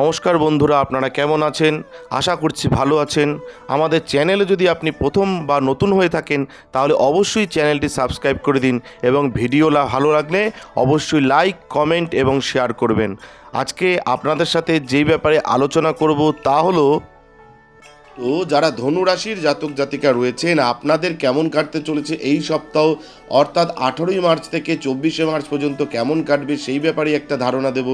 নমস্কার বন্ধুরা, আপনারা কেমন আছেন? আশা করছি ভালো আছেন। আমাদের চ্যানেলে যদি আপনি প্রথম বা নতুন হয়ে থাকেন, তাহলে অবশ্যই চ্যানেলটি সাবস্ক্রাইব করে দিন এবং ভিডিও ভালো লাগলে অবশ্যই লাইক, কমেন্ট এবং শেয়ার করবেন। আজকে আপনাদের সাথে যেই ব্যাপারে আলোচনা করব তা হলো, তো যারা ধনুরাশির জাতক জাতিকা রয়েছেন, আপনাদের কেমন কাটতে চলেছে এই সপ্তাহ? অর্থাৎ আঠেরোই মার্চ থেকে চব্বিশে মার্চ পর্যন্ত কেমন কাটবে সেই ব্যাপারে একটা ধারণা দেব।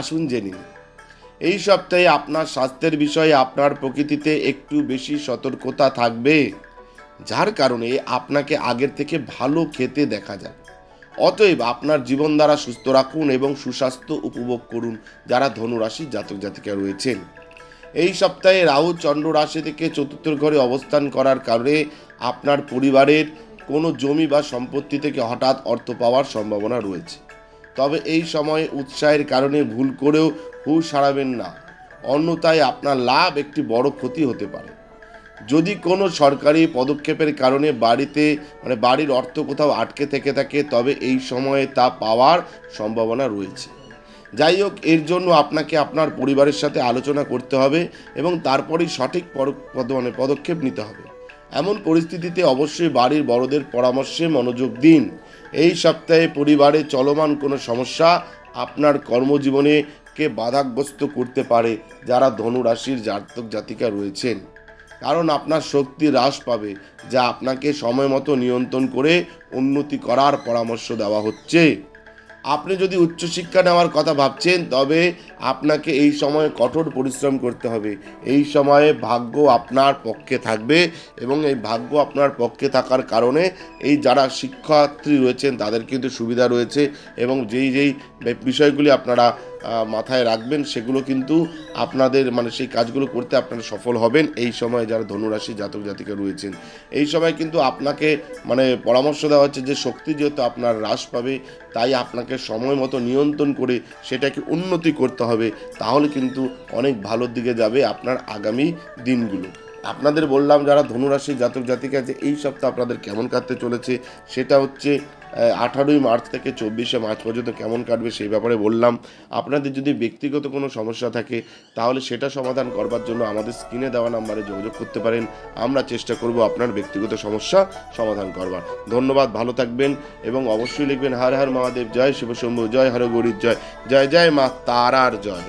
আসুন জেনে নিন। এই সপ্তাহে আপনার স্বাস্থ্যের বিষয়ে আপনার প্রকৃতিতে একটু বেশি সতর্কতা থাকবে, যার কারণে আপনাকে আগের থেকে ভালো খেতে দেখা যায়। অতএব আপনার জীবন দ্বারা সুস্থ রাখুন এবং সুস্বাস্থ্য উপভোগ করুন যারা ধনুরাশির জাতক জাতিকা রয়েছেন। এই সপ্তাহে রাহু চন্দ্র রাশি থেকে চতুর্থ ঘরে অবস্থান করার কারণে আপনার পরিবারের কোনো জমি বা সম্পত্তি থেকে হঠাৎ অর্থ পাওয়ার সম্ভাবনা রয়েছে। তবে এই সময়ে উৎসাহের কারণে ভুল করেও হুশ হারাবেন না। অন্যথায় আপনার লাভ একটি বড় ক্ষতি হতে পারে। যদি কোনো সরকারি পদক্ষেপের কারণে বাড়িতে মানে বাড়ির অর্থ কোথাও আটকে থেকে থাকে, তবে এই সময়ে তা পাওয়ার সম্ভাবনা রয়েছে। যাই হোক, এর জন্য আপনাকে আপনার পরিবারের সাথে আলোচনা করতে হবে এবং তারপরেই সঠিক মানে পদক্ষেপ নিতে হবে। এমন পরিস্থিতিতে অবশ্যই বাড়ির বড়দের পরামর্শে মনোযোগ দিন। এই সপ্তাহে পরিবারে চলমান কোনো সমস্যা আপনার কর্মজীবনে কে বাধাগ্রস্ত করতে পারে, যারা ধনুরাশির জাতক জাতিকা রয়েছেন। কারণ আপনার শক্তি হ্রাস পাবে, যা আপনাকে সময় মতো নিয়ন্ত্রণ করে উন্নতি করার পরামর্শ দেওয়া হচ্ছে। আপনি যদি উচ্চশিক্ষা নেওয়ার কথা ভাবছেন, তবে আপনাকে এই সময়ে কঠোর পরিশ্রম করতে হবে। এই সময়ে ভাগ্য আপনার পক্ষে থাকবে এবং এই ভাগ্য আপনার পক্ষে থাকার কারণে এই যারা শিক্ষার্থী রয়েছেন, তাদের কিন্তু সুবিধা রয়েছে এবং যেই যেই বিষয়গুলি আপনারা মাথায় রাখবেন, সেগুলো কিন্তু আপনাদের মানে সেই কাজগুলো করতে আপনারা সফল হবেন। এই সময় যারা ধনুরাশি জাতক জাতিকা রয়েছেন, এই সময় কিন্তু আপনাকে মানে পরামর্শ দেওয়া হচ্ছে যে শক্তি যেহেতু আপনার হ্রাস পাবে, তাই আপনাকে সময় মতো নিয়ন্ত্রণ করে সেটাকে উন্নতি করতে হবে। তাহলে কিন্তু অনেক ভালোর দিকে যাবে আপনার আগামী দিনগুলো। আপনাদের বললাম যারা ধনুরাশি জাতক জাতিকা আছে, এই সপ্তাহ আপনাদের কেমন কাটতে চলেছে? সেটা হচ্ছে আঠারোই মার্চ থেকে চব্বিশে মার্চ পর্যন্ত কেমন কাটবে সেই ব্যাপারে বললাম। আপনাদের যদি ব্যক্তিগত কোনো সমস্যা থাকে, তাহলে সেটা সমাধান করবার জন্য আমাদের স্ক্রিনে দেওয়া নাম্বারে যোগাযোগ করতে পারেন। আমরা চেষ্টা করব আপনার ব্যক্তিগত সমস্যা সমাধান করবার। ধন্যবাদ, ভালো থাকবেন এবং অবশ্যই লিখবেন, হর হর মহাদেব, জয় শিবশম্ভু জয় হর গৌরীর জয় জয় জয় মা তারার জয়।